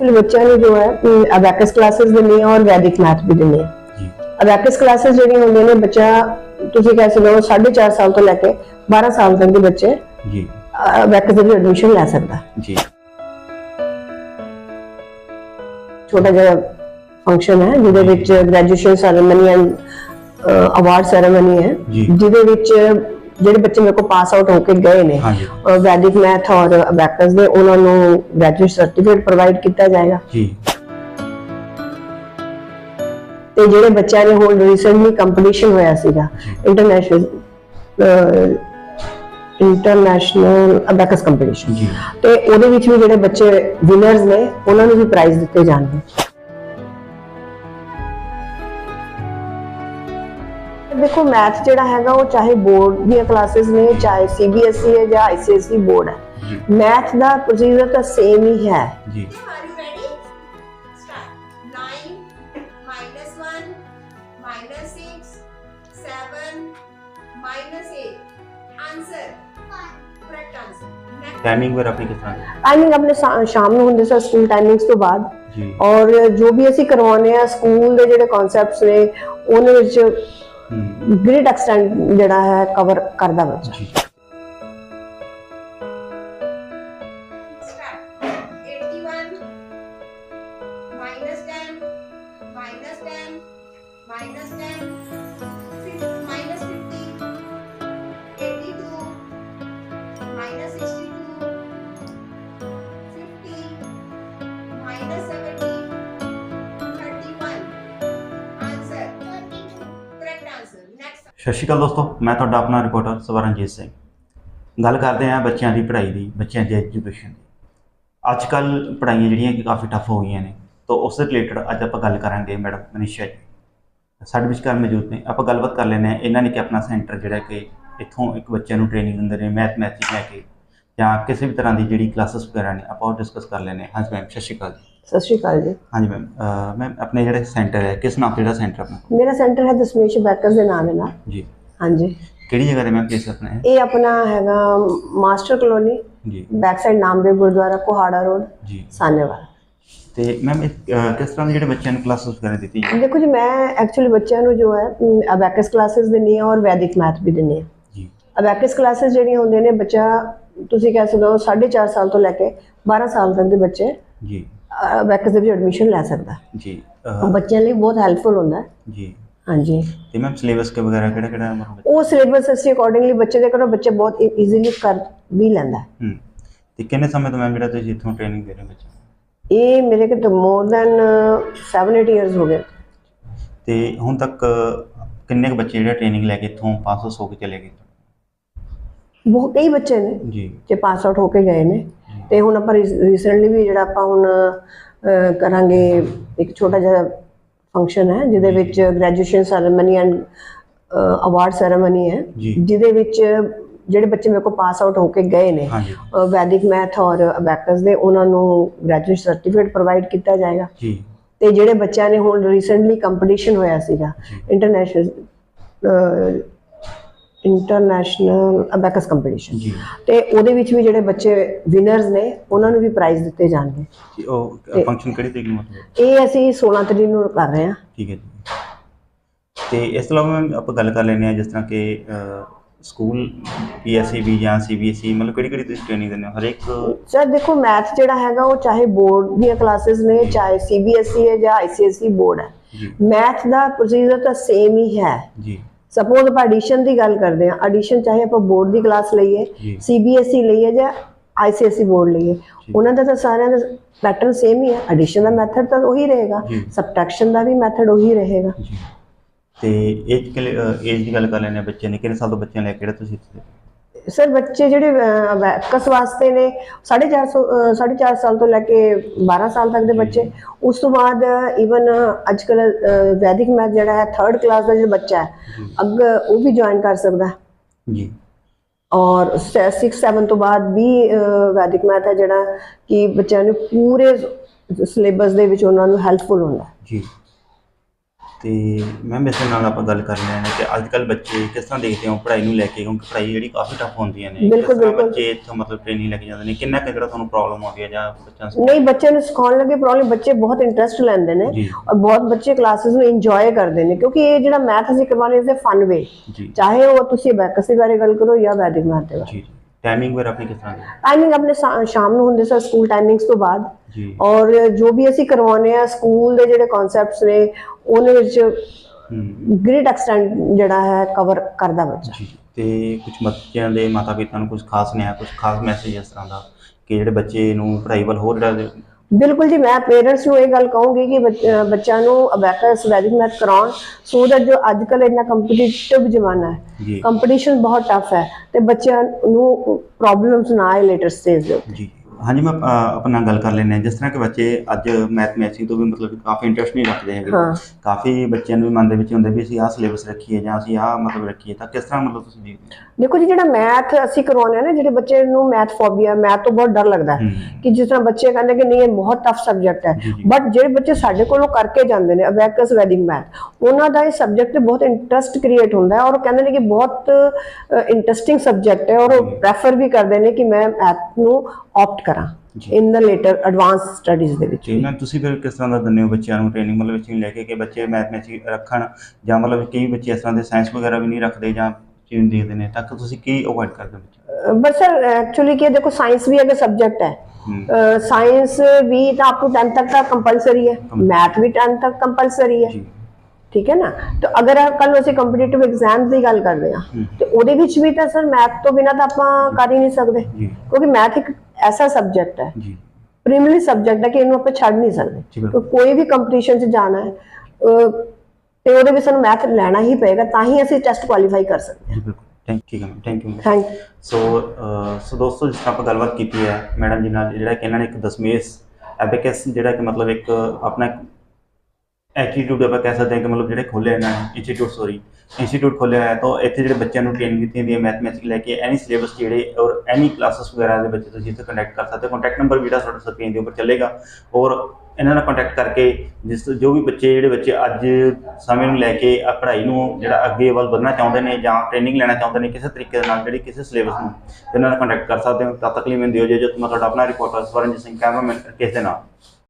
ਚਲੋ ਬੱਚਿਆਂ ਨੂੰ ਜੋ ਹੈ ਅਬੈਕਸ ਕਲਾसेस ਦਿੰਦੇ ਆ ਔਰ ਵੈਦਿਕ ਮੈਥ ਵੀ ਦਿੰਦੇ ਆ। ਜੀ। ਅਬੈਕਸ ਕਲਾसेस ਜਿਹੜੀਆਂ ਹੁੰਦੀਆਂ ਨੇ ਬੱਚਾ ਤੁਸੀਂ ਕਹਿ ਸਕਦੇ ਹੋ 4.5 ਸਾਲ ਤੋਂ ਲੈ ਕੇ 12 ਸਾਲ ਤੱਕ ਦੇ ਬੱਚੇ ਜੀ। ਅਬੈਕਸ ਦੇ ਐਡਮਿਸ਼ਨ ਲੈ ਸਕਦਾ। ਜੀ। ਛੋਟਾ ਜਿਹਾ ਫੰਕਸ਼ਨ ਹੈ ਜਿਹਦੇ ਵਿੱਚ graduation ceremony and award ceremony ਹੈ। ਜਿਹਦੇ ਵਿੱਚ ਜਿਹੜੇ ਬੱਚੇ ਮੇਰੇ ਕੋਲ ਪਾਸ ਆਊਟ ਹੋ ਕੇ ਗਏ ਨੇ ਹਾਂਜੀ। ਵੈਦਿਕ ਮੈਥ ਔਰ ਅਬੈਕਸ ਦੇ ਉਹਨਾਂ ਨੂੰ ਗ੍ਰੈਜੂਏਟ ਸਰਟੀਫਿਕੇਟ ਪ੍ਰੋਵਾਈਡ ਕੀਤਾ ਜਾਏਗਾ। ਜੀ। ਤੇ ਜਿਹੜੇ ਬੱਚਿਆਂ ਨੇ ਹੁਣ ਰੀਸੈਂਟਲੀ ਕੰਪੀਟੀਸ਼ਨ ਹੋਇਆ ਸੀਗਾ ਇੰਟਰਨੈਸ਼ਨਲ ਇੰਟਰਨੈਸ਼ਨਲ ਅਬੈਕਸ ਕੰਪੀਟੀਸ਼ਨ ਜੀ। ਤੇ ਉਹਦੇ ਵਿੱਚ ਵੀ ਜਿਹੜੇ ਬੱਚੇ ਵਿਨਰਸ ਨੇ ਉਹਨਾਂ ਨੂੰ ਵੀ ਪ੍ਰਾਈਜ਼ ਦਿੱਤੇ ਜਾਣਗੇ। ਦੇਖੋ ਮੈਥ ਜਿਹੜਾ ਹੈਗਾ ਉਹ ਚਾਹੇ ਬੋਰਡ ਦੀਆਂ ਕਲਾਸਿਸ ਨੇ ਚਾਹੇ ਸੀਬੀਐਸਈ E ਹੈ ਜਾਂ ਆਈਸੀਐਸਈ ਬੋਰਡ ਹੈ ਜੀ ਮੈਥ ਦਾ ਪ੍ਰੋਸੀਜਰ ਤਾਂ ਸੇਮ ਹੀ ਹੈ ਜੀ Are you ready? Start. 9 minus 1 minus 6 7 minus 8. Answer. Correct answer. Next. Timing ਵਗੈਰਾ ਆਪਣੀ ਕਿਸ ਤਰ੍ਹਾਂ ਹੈ? ਟਾਈਮਿੰਗ ਆਪਣੇ ਸ਼ਾਮ ਨੂੰ ਹੁੰਦੇ ਸਰ ਸਕੂਲ ਟਾਈਮਿੰਗਸ ਤੋਂ ਬਾਅਦ ਜੀ ਔਰ ਜੋ ਵੀ ਅਸੀਂ ਕਰਵਾਉਂਦੇ ਆ ਸਕੂਲ ਦੇ ਜਿਹੜੇ ਕਨਸੈਪਟਸ ਨੇ ਉਹਨਾਂ ਵਿੱਚ ਗ੍ਰੇਟ ਐਕਸਟੈਂਟ ਜਿਹੜਾ ਹੈ ਕਵਰ ਕਰਦਾ ਬੱਚਾ ਜੀ Start. 81 minus 10 minus 10 minus 10 fif- minus 50 82 minus 62 ਸਤਿ ਸ਼੍ਰੀ ਅਕਾਲ ਦੋਸਤੋ, ਮੈਂ ਤੁਹਾਡਾ ਆਪਣਾ ਰਿਪੋਰਟਰ ਸਵਰਨਜੀਤ ਸਿੰਘ। ਗੱਲ ਕਰਦੇ ਹਾਂ ਬੱਚਿਆਂ ਦੀ ਪੜ੍ਹਾਈ ਦੀ, ਬੱਚਿਆਂ ਦੀ ਐਜੂਕੇਸ਼ਨ ਦੀ। ਅੱਜ ਕੱਲ ਪੜ੍ਹਾਈਆਂ ਜਿਹੜੀਆਂ ਕਿ ਕਾਫੀ ਟਫ ਹੋ ਗਈਆਂ ਨੇ, ਤਾਂ ਉਸ ਦੇ ਰਿਲੇਟਡ ਅੱਜ ਆਪਾਂ ਗੱਲ ਕਰਾਂਗੇ ਮੈਡਮ ਮਨੀਸ਼ਾ ਜੀ। ਸਾਡੇ ਵਿਚਕਾਰ ਮੌਜੂਦ ਨੇ, ਆਪਾਂ ਗੱਲਬਾਤ ਕਰ ਲੈਂਦੇ ਹਾਂ ਇਹਨਾਂ ਨੇ ਕਿ ਆਪਣਾ ਸੈਂਟਰ ਜਿਹੜਾ ਕਿ ਇੱਥੋਂ ਇੱਕ ਬੱਚਿਆਂ ਨੂੰ ਟ੍ਰੇਨਿੰਗ ਦਿੰਦੇ ਨੇ ਮੈਥਮੈਟਿਕਸ ਲੈ ਕੇ, ਜਾਂ ਕਿਸੇ ਵੀ ਤਰ੍ਹਾਂ ਦੀ ਜਿਹੜੀ ਕਲਾਸਿਸ ਵਗੈਰਾ ਨੇ, ਆਪਾਂ ਉਹ ਡਿਸਕਸ ਕਰ ਲੈਂਦੇ ਹਾਂ। ਹਾਂਜੀ ਮੈਮ, ਸਤਿ ਸ਼੍ਰੀ ਅਕਾਲ ਜੀ। ਸਤਿ ਸ਼੍ਰੀ ਅਕਾਲ ਜੀ। ਹਾਂਜੀ ਮੈਮ ਮੈਮ ਆਪਣੇ ਜਿਹੜਾ ਸੈਂਟਰ ਹੈ ਕਿਸ ਨਾਮ ਤੇ ਜਿਹੜਾ ਸੈਂਟਰ ਆਪਣਾ? ਮੇਰਾ ਸੈਂਟਰ ਹੈ ਦਸ਼ਮੇਸ਼ ਬੈਕਰਸ ਦੇ ਨਾਮ ਹੈ ਨਾ ਜੀ। ਹਾਂਜੀ। ਕਿਹੜੀ ਜਗ੍ਹਾ ਤੇ ਮੈਮ ਪਲੇਸ ਆਪਣਾ ਹੈ? ਇਹ ਆਪਣਾ ਹੈਗਾ ਮਾਸਟਰ ਕਲੋਨੀ ਜੀ। Back side Namdev gurdwara Kohara road ਜੀ। ਸਾਨੇਵਾਲ। ਤੇ ਮੈਮ ਕਿਸ ਤਰ੍ਹਾਂ ਦੇ ਜਿਹੜੇ ਬੱਚਿਆਂ ਨੂੰ ਕਲਾਸਸ ਵਗੈਰਾ ਦਿੱਤੀ ਹੈ ਦੇਖੋ ਜੀ ਮੈਂ ਐਕਚੁਅਲੀ ਬੱਚਿਆਂ ਨੂੰ ਜੋ ਹੈ ਅਬੈਕਸ ਕਲਾਸਸ ਦਿੰਨੀ ਆ ਔਰ ਵੈਦਿਕ ਮੈਥ ਵੀ ਦਿੰਨੀ ਆ ਜੀ। ਅਬੈਕਸ ਕਲਾਸਸ ਜਿਹੜੀਆਂ ਹੁੰਦੀਆਂ ਨੇ ਬੱਚਾ ਤੁਸੀਂ ਕਹਿ ਸਕਦੇ ਹੋ 4.5 ਸਾਲ ਤੋਂ ਲੈ ਕੇ 12 ਸਾਲ ਤੱਕ ਦੇ ਬੱਚੇ ਜੀ। ਦੇ ਵਿੱਚ ਐਡਮਿਸ਼ਨ ਲੈ ਸਕਦਾ। ਜੀ ਬੱਚਿਆਂ ਲਈ ਬਹੁਤ ਹੈਲਪਫੁਲ ਹੁੰਦਾ। ਜੀ। ਹਾਂਜੀ। ਤੇ ਮੈਮ ਸਿਲੇਬਸ ਕੇ ਵਗੈਰਾ ਕਿਹੜਾ ਕਿਹੜਾ ਉਹ ਸਿਲੇਬਸ ਅਸੀਂ ਅਕੋਰਡਿੰਗਲੀ ਬੱਚੇ ਦੇ ਕਰੋ ਬੱਚੇ ਬਹੁਤ ਈਜ਼ੀਲੀ ਕਰ ਵੀ ਲੈਂਦਾ। ਹੈ। ਤੇ ਕਿੰਨੇ ਸਮੇਂ ਤੋਂ ਮੈਮ ਜਿਹੜਾ ਤੁਸੀਂ ਇੱਥੋਂ ਟ੍ਰੇਨਿੰਗ ਦੇ ਰਹੇ ਹੋ ਬੱਚਿਆਂ ਨੂੰ? ਇਹ ਮੇਰੇ ਕੋਲ ਮੋਰ ਦੈਨ 7-8 ਇਅਰਸ ਹੋ ਗਏ। ਤੇ ਹੁਣ ਤੱਕ ਕਿੰਨੇ ਕੁ ਬੱਚੇ ਜਿਹੜਾ ਟ੍ਰੇਨਿੰਗ ਲੈ ਕੇ ਇੱਥੋਂ ਪਾਸ ਹੋ ਕੇ ਚਲੇ ਗਏ? ਬਹੁਤ ਕਈ ਬੱਚੇ ਨੇ। ਜੀ। ਜੇ ਪਾਸ ਆਊਟ ਹੋ ਕੇ ਗਏ ਨੇ। ਤੇ ਹੁਣ ਆਪਾਂ ਰੀਸੈਂਟਲੀ ਵੀ ਜਿਹੜਾ ਆਪਾਂ ਹੁਣ ਕਰਾਂਗੇ ਇੱਕ ਛੋਟਾ ਜਿਹਾ ਫੰਕਸ਼ਨ ਹੈ ਜਿਹਦੇ ਵਿੱਚ graduation ceremony and award ceremony ਹੈ। ਜਿਹਦੇ ਵਿੱਚ ਜਿਹੜੇ ਬੱਚੇ ਮੇਰੇ ਕੋਲ ਪਾਸ ਆਊਟ ਹੋ ਕੇ ਗਏ ਨੇ ਵੈਦਿਕ ਮੈਥ ਔਰ ਅਬੈਕਸ ਦੇ ਉਹਨਾਂ ਨੂੰ ਗ੍ਰੈਜੂਏਟ ਸਰਟੀਫਿਕੇਟ ਪ੍ਰੋਵਾਈਡ ਕੀਤਾ ਜਾਏਗਾ। ਜੀ। ਤੇ ਜਿਹੜੇ ਬੱਚਿਆਂ ਨੇ ਹੁਣ ਰੀਸੈਂਟਲੀ ਕੰਪੀਟੀਸ਼ਨ ਹੋਇਆ ਸੀਗਾ। ਇੰਟਰਨੈਸ਼ਨਲ ਇੰਟਰਨੈਸ਼ਨਲ ਅਬੈਕਸ ਕੰਪੀਟੀਸ਼ਨ ਜੀ। ਤੇ ਉਹਦੇ ਵਿੱਚ ਵੀ ਜਿਹੜੇ ਬੱਚੇ ਵਿਨਰਸ ਨੇ ਉਹਨਾਂ ਨੂੰ ਵੀ ਪ੍ਰਾਈਜ਼ ਦਿੱਤੇ ਜਾਣਗੇ। ਉਹ ਫੰਕਸ਼ਨ ਕਿਹੜੀ ਤਰੀਕ ਨੂੰ ਮਤਲਬ ਇਹ ਅਸੀਂ 16 ਤਰੀਕ ਨੂੰ ਕਰ ਰਹੇ ਹਾਂ। ਠੀਕ ਹੈ ਜੀ। ਤੇ ਇਸ ਤੋਂ ਇਲਾਵਾ ਆਪਾਂ ਗੱਲ ਕਰ ਲੈਂਦੇ ਹਾਂ ਜਿਸ ਤਰ੍ਹਾਂ ਕਿ ਸਕੂਲ ਪੀਐਸਸੀਬੀ ਜਾਂ ਸੀਬੀਐਸਈ ਮਤਲਬ ਕਿਹੜੀ ਕਿਹੜੀ ਤੁਸੀਂ ਟ੍ਰੇਨਿੰਗ ਦਿੰਦੇ ਹੋ? ਹਰੇਕ ਸਰ ਦੇਖੋ ਮੈਥ ਜਿਹੜਾ ਹੈਗਾ ਉਹ ਚਾਹੇ ਬੋਰਡ ਦੀਆਂ ਕਲਾਸਿਸ ਨੇ ਚਾਹੇ ਸੀਬੀਐਸਈ ਹੈ ਜਾਂ ਆਈਸੀਐਸਈ ਬੋਰਡ ਹੈ। ਜੀ। ਮੈਥ ਦਾ ਪ੍ਰੋਸੀਜਰ ਤਾਂ ਸੇਮ ਹੀ ਹੈ। ਜੀ। ਸਪੋਜ਼ ਆਪਾਂ ਐਡੀਸ਼ਨ ਦੀ ਗੱਲ ਕਰਦੇ ਹਾਂ ਐਡੀਸ਼ਨ ਚਾਹੇ ਆਪਾਂ ਬੋਰਡ ਦੀ ਕਲਾਸ ਲਈਏ। ਸੀਬੀਐਸਈ ਲਈਏ ਜਾਂ ਆਈਸੀਐਸਈ ਬੋਰਡ ਲਈਏ ਉਹਨਾਂ ਦਾ ਤਾਂ ਸਾਰਿਆਂ ਦਾ ਪੈਟਰਨ ਸੇਮ ਹੀ ਹੈ ਐਡੀਸ਼ਨ ਦਾ ਮੈਥਡ ਤਾਂ ਉਹੀ ਰਹੇਗਾ। ਸਬਟ੍ਰੈਕਸ਼ਨ ਦਾ ਵੀ ਮੈਥਡ ਉਹੀ ਰਹੇਗਾ ਤੇ ਏਜ ਏਜ ਦੀ ਗੱਲ ਕਰ ਹਾਂ ਬੱਚੇ ਨੇ ਕਿੰਨੇ ਸਾਲ ਤੋਂ ਬੱਚਿਆਂ ਲੈ ਕੇ ਜਿਹੜਾ ਤੁਸੀਂ ਸਰ ਬੱਚੇ ਜਿਹੜੇ ਵੈਕਸ ਵਾਸਤੇ ਨੇ 450 4.5 ਸਾਲ ਤੋਂ ਲੈ ਕੇ 12 ਸਾਲ ਤੱਕ ਦੇ ਬੱਚੇ ਉਸ ਤੋਂ ਬਾਅਦ ਇਵਨ ਅੱਜ ਕੱਲ ਵੈਦਿਕ ਮੈਥ ਜਿਹੜਾ ਹੈ 3rd ਕਲਾਸ ਦਾ ਜਿਹੜਾ ਬੱਚਾ ਹੈ। ਅੱਗ ਉਹ ਵੀ ਜੁਆਇਨ ਕਰ ਸਕਦਾ ਹੈ ਜੀ ਔਰ 6 7 ਤੋਂ ਬਾਅਦ ਵੀ ਵੈਦਿਕ ਮੈਥ ਹੈ ਜਿਹੜਾ ਕਿ ਬੱਚਿਆਂ ਨੂੰ ਪੂਰੇ ਸਿਲੇਬਸ ਦੇ ਵਿੱਚ ਉਹਨਾਂ ਨੂੰ ਹੈਲਪਫੁਲ ਹੁੰਦਾ। ਜੀ ਤੇ ਮੈਮ ਇਸ ਦੇ ਨਾਲ ਆਪਾਂ ਗੱਲ ਕਰ ਲੈਣੇ ਕਿ ਅੱਜ ਕੱਲ ਬੱਚੇ ਕਿਸ ਤਰ੍ਹਾਂ ਦੇਖਦੇ ਹੋ ਪੜ੍ਹਾਈ ਨੂੰ ਲੈ ਕੇ ਕਿਉਂਕਿ ਪੜ੍ਹਾਈ ਜਿਹੜੀ ਕਾਫੀ ਟਫ ਹੁੰਦੀਆਂ ਨੇ। ਬਿਲਕੁਲ, ਕਿਸ ਤਰ੍ਹਾਂ ਬਿਲਕੁਲ। ਬੱਚੇ ਇੱਥੋਂ ਮਤਲਬ ਟ੍ਰੇਨਿੰਗ ਲੈ ਕੇ ਜਾਂਦੇ ਨੇ ਕਿੰਨਾ ਕੁ ਜਿਹੜਾ ਤੁਹਾਨੂੰ ਪ੍ਰੋਬਲਮ ਆਉਂਦੀ ਹੈ ਜਾਂ ਬੱਚਿਆਂ ਨੂੰ ਨਹੀਂ ਬੱਚਿਆਂ ਨੂੰ ਸਿਖਾਉਣ ਲੱਗੇ ਪ੍ਰੋਬਲਮ ਬੱਚੇ ਬਹੁਤ ਇੰਟਰਸਟ ਲੈਂਦੇ ਨੇ ਜੀ। ਔਰ ਬਹੁਤ ਬੱਚੇ ਕਲਾਸਿਸ ਨੂੰ ਇੰਜੋਏ ਕਰਦੇ ਨੇ ਕਿਉਂਕਿ ਇਹ ਜਿਹੜਾ ਮੈਥ ਅਸੀਂ ਕਰਵਾਉਂਦੇ ਇਸ ਫਨ ਵੇ ਜੀ। ਚਾਹੇ ਉਹ ਤੁਸੀਂ ਅਬੈਕਸ ਦੇ ਬਾਰੇ ਗੱਲ ਕਰੋ ਜਾਂ ਵੈਦਿਕ ਮੈਥ ਦੇ ਬਾਰੇ। ਜੀ। ਟਾਈਮਿੰਗ ਵਗੈਰਾ ਆਪਣੀ ਕਿਸ ਤਰ੍ਹਾਂ ਦੀ? ਟਾਈਮਿੰਗ ਆਪਣੇ ਸ਼ਾ- ਸ਼ਾਮ ਨੂੰ ਹੁੰਦੇ ਸਰ ਸਕੂਲ ਟਾਈਮਿੰਗਸ ਤੋਂ ਬਾਅਦ। ਜੀ। ਔਰ ਜੋ ਵੀ ਅਸੀਂ ਕਰਵਾਉਂਦੇ ਆ ਸਕੂਲ ਦੇ ਜਿਹੜੇ ਕਨਸੈਪਟਸ ਨੇ ਉਹਦੇ ਵਿੱਚ ਹੂੰ। ਗ੍ਰੇਟ ਐਕਸਟੈਂਟ ਜਿਹੜਾ ਹੈ ਕਵਰ ਕਰਦਾ ਬੱਚਾ। ਜੀ। ਤੇ ਕੁਝ ਬੱਚਿਆਂ ਦੇ ਮਾਤਾ ਪਿਤਾ ਨੂੰ ਕੁਝ ਖਾਸ ਨਿਆ ਕੁਝ ਖਾਸ ਮੈਸੇਜ ਇਸ ਤਰ੍ਹਾਂ ਦਾ ਕਿ ਜਿਹੜੇ ਬੱਚੇ ਨੂੰ ਪੜ੍ਹਾਈ ਵੱਲ ਹੋਰ ਜਿਹੜਾ ਬਿਲਕੁਲ ਜੀ ਮੈਂ ਪੇਰੈਂਟਸ ਨੂੰ ਇਹ ਗੱਲ ਕਹੂੰਗੀ ਕਿ ਬੱਚਿਆਂ ਨੂੰ ਅਬੈਕਸ ਵੈਦਿਕ ਮੈਥ ਕਰਾਉਣ ਸੋ ਦੈਟ ਜੋ ਅੱਜ ਕੱਲ੍ਹ ਇੰਨਾ ਕੰਪੀਟੀਟਿਵ ਜ਼ਮਾਨਾ ਹੈ ਕੰਪੀਟੀਸ਼ਨ ਬਹੁਤ ਟਫ ਹੈ ਤੇ ਬੱਚਿਆਂ ਨੂੰ ਪ੍ਰੋਬਲਮਸ ਨਾ ਆਏ ਲੇਟਰ ਸਟੇਜ ਦੇ ਉੱਤੇ। ਹਾਂਜੀ ਮੈਂ ਅ, ਆਪਣਾ ਗੱਲ ਕਰ ਲੈਂਦੇ ਹਾਂ। ਜਿਸ ਤਰ੍ਹਾਂ ਕਿ ਬੱਚੇ ਅੱਜ ਮੈਥਮੈਟਿਕਸ ਤੋਂ ਵੀ ਮਤਲਬ ਕਿ ਕਾਫੀ ਇੰਟਰਸਟ ਨਹੀਂ ਰੱਖਦੇ ਹੈਗੇ। ਹਾਂ। ਕਾਫੀ ਬੱਚਿਆਂ ਨੂੰ ਵੀ ਮਨ ਦੇ ਵਿੱਚ ਹੁੰਦਾ ਵੀ ਅਸੀਂ ਆਹ ਸਿਲੇਬਸ ਰੱਖੀਏ ਜਾਂ ਅਸੀਂ ਆਹ ਮਤਲਬ ਰੱਖੀਏ। ਤਾਂ ਕਿਸ ਤਰ੍ਹਾਂ ਮਤਲਬ ਤੁਸੀਂ ਦੇਖਦੇ ਦੇਖੋ ਜੀ ਜਿਹੜਾ ਮੈਥ ਅਸੀਂ ਕਰਵਾਉਂਦੇ ਆ ਨਾ ਜਿਹੜੇ ਬੱਚੇ ਨੂੰ ਮੈਥ ਫੋਬੀਆ ਮੈਥ ਤੋਂ ਬਹੁਤ ਡਰ ਲੱਗਦਾ ਹੈ ਹੋ। ਕਿ ਜਿਸ ਤਰ੍ਹਾਂ ਬੱਚੇ ਕਹਿੰਦੇ ਕਿ ਨਹੀਂ ਇਹ ਬਹੁਤ ਟਫ ਸਬਜੈਕਟ ਹੈ। ਜੀ, ਜੀ। ਬਟ ਜਿਹੜੇ ਬੱਚੇ ਸਾਡੇ ਕੋਲੋਂ ਕਰਕੇ ਜਾਂਦੇ ਨੇ ਅਬੈਕਸ ਵੈਦਿਕ ਮੈਥ ਉਹਨਾਂ ਦਾ ਇਹ ਸਬਜੈਕਟ ਤੇ ਬਹੁਤ ਇੰਟਰਸਟ ਕ੍ਰੀਏਟ ਹੁੰਦਾ ਹੈ ਔਰ ਉਹ ਕਹਿੰਦੇ ਨੇ ਕਿ ਬਹੁਤ ਇੰਟਰਸਟਿੰਗ ਸਬਜੈਕਟ ਹੈ ਔਰ ਉਹ। ਪ੍ਰੈਫਰ ਵੀ ਕਰਦੇ ਨੇ ਕਿ ਮੈਂ ਮੈਥ ਨੂੰ ਆਪਟ ਕਰਾਂ। In the later advance studies ਦੇ ਵਿੱਚ। ਨਾ ਤੁਸੀਂ ਫਿਰ ਕਿਸ ਤਰ੍ਹਾਂ ਦਾ ਦਿੰਦੇ ਹੋ ਬੱਚਿਆਂ ਨੂੰ ਟ੍ਰੇਨਿੰਗ ਮਤਲਬ ਨੂੰ ਲੈ ਕੇ ਕਿ ਬੱਚੇ ਮੈਥਮੈਟਿਕਸ ਰੱਖਣ ਜਾਂ ਮਤਲਬ ਕਈ ਬੱਚੇ ਇਸ ਤਰ੍ਹਾਂ ਦੇ ਸਾਇੰਸ ਵਗੈਰਾ ਵੀ ਨਹੀਂ ਰੱਖਦੇ ਜਾਂ ਚੀਜ਼ ਦੇਖਦੇ ਨੇ ਤਾਂ ਕਿ ਤੁਸੀਂ ਕੀ ਅਵੋਇਡ ਕਰਦੇ ਹੋ ਬਟ ਸਰ ਐਕਚੁਅਲੀ ਕੀ ਦੇਖੋ ਸਾਇੰਸ ਵੀ ਅਗਰ ਸਬਜੈਕਟ ਹੈ। ਸਾਇੰਸ ਵੀ ਤਾਂ ਆਪਕੋ 10th ਤੱਕ ਤਾਂ ਕੰਪਲਸਰੀ ਹੈ। ਮੈਥ ਵੀ 10th ਤੱਕ ਕੰਪਲਸਰੀ ਹੈ। ਠੀਕ ਹੈ ਨਾ? ਤਾਂ ਅਗਰ ਕੱਲ ਅਸੀਂ ਕੰਪੀਟੀਟਿਵ ਐਗਜ਼ਾਮ ਦੀ ਗੱਲ ਕਰਦੇ ਹੂੰ। ਤੇ ਉਹਦੇ ਵਿੱਚ ਵੀ ਤਾਂ ਸਰ ਮੈਥ ਤੋਂ ਬਿਨਾ ਤਾਂ ਆਪਾਂ ਕਰ ਹੀ ਨਹੀਂ ਸਕਦੇ। ਕਿਉਂਕਿ ਮੈਥ ਇੱਕ ਐਸਾ ਸਬਜੈਕਟ ਹੈ। ਜੀ। ਪ੍ਰੀਮਰੀ ਸਬਜੈਕਟ ਹੈ ਕਿ ਇਹਨੂੰ ਆਪਾਂ ਛੱਡ ਨਹੀਂ ਸਕਦੇ। ਕੋਈ ਵੀ ਕੰਪੀਟੀਸ਼ਨ 'ਚ ਜਾਣਾ ਹੈ ਤੇ ਉਹਦੇ ਵਿੱਚ ਸਾਨੂੰ ਮੈਥ ਲੈਣਾ ਹੀ ਪਏਗਾ ਤਾਂ ਹੀ ਅਸੀਂ ਟੈਸਟ ਕੁਆਲੀਫਾਈ ਕਰ ਸਕਦੇ ਜੀ ਬਿਲਕੁਲ। ਥੈਂਕ ਹੈ ਮੈਮ ਥੈਂਕ ਯੂ ਹਾਂ ਥੈਂਕ ਸੋ ਸੋ ਦੋਸਤੋ ਜਿਸ ਤਰ੍ਹਾਂ ਆਪਾਂ ਗੱਲਬਾਤ ਕੀਤੀ ਹੈ ਮੈਡਮ ਜੀ ਨਾਲ ਜਿਹੜਾ ਕਿ ਇਹਨਾਂ ਨੇ ਇੱਕ ਦਸਮੇਸ ਐਬੇਕਸ ਜਿਹੜਾ ਕਿ ਮਤਲਬ ਇੱਕ ਆਪਣਾ ਐਟੀਟਿਊਡ ਆਪਾਂ ਕਹਿ ਸਕਦੇ ਹਾਂ ਕਿ ਮਤਲਬ ਜਿਹੜੇ ਖੋਲੇ ਇਹਨਾਂ ਨੇ ਇੰਸਟੀਚਿਊਟ ਸੋਰੀ ਇੰਸਟੀਚਿਊਟ ਖੋਲਿਆ ਹੋਇਆ ਤਾਂ ਇੱਥੇ ਜਿਹੜੇ ਬੱਚਿਆਂ ਨੂੰ ਟ੍ਰੇਨਿੰਗ ਦਿੱਤੀ ਹੁੰਦੀ ਹੈ ਮੈਥਮੈਟਿਕਸ ਲੈ ਕੇ ਐਨੀ ਸਿਲੇਬਸ ਜਿਹੜੇ ਔਰ ਐਨੀ ਕਲਾਸਿਸ ਵਗੈਰਾ ਦੇ ਬੱਚੇ ਤੁਸੀਂ ਇੱਥੇ ਕੰਟੈਕਟ ਕਰ ਸਕਦੇ ਹੋ। ਕੰਟੈਕਟ ਨੰਬਰ ਵੀ ਜਿਹੜਾ ਤੁਹਾਡਾ ਸਕਰੀਨ ਦੇ ਉੱਪਰ ਚੱਲੇਗਾ ਔਰ ਇਹਨਾਂ ਨਾਲ ਕੰਟੈਕਟ ਕਰਕੇ ਜਿਸ ਜੋ ਵੀ ਬੱਚੇ, ਜਿਹੜੇ ਬੱਚੇ ਅੱਜ ਸਮੇਂ ਨੂੰ ਲੈ ਕੇ ਆ ਪੜ੍ਹਾਈ ਨੂੰ ਜਿਹੜਾ ਅੱਗੇ ਵੱਲ ਵਧਣਾ ਚਾਹੁੰਦੇ ਨੇ ਜਾਂ ਟ੍ਰੇਨਿੰਗ ਲੈਣਾ ਚਾਹੁੰਦੇ ਨੇ ਕਿਸੇ ਤਰੀਕੇ ਦੇ ਨਾਲ ਜਿਹੜੀ ਕਿਸੇ ਸਿਲੇਬਸ ਨੂੰ, ਇਹਨਾਂ ਨਾਲ ਕੰਟੈਕਟ ਕਰ ਸਕਦੇ ਹੋ। ਤਦ ਤੱਕ ਲਈ ਮੈਨੂੰ ਦਿਓ ਜੇ ਜੋ ਮੈਂ ਤੁਹਾਡਾ ਆਪਣਾ ਰਿਪੋਰਟਰ ਸਵਰਨਜੀਤ ਸਿੰਘ ਕੈਮਰਾਮੈਨ ਕਿਸ ਦੇ ਨਾਲ।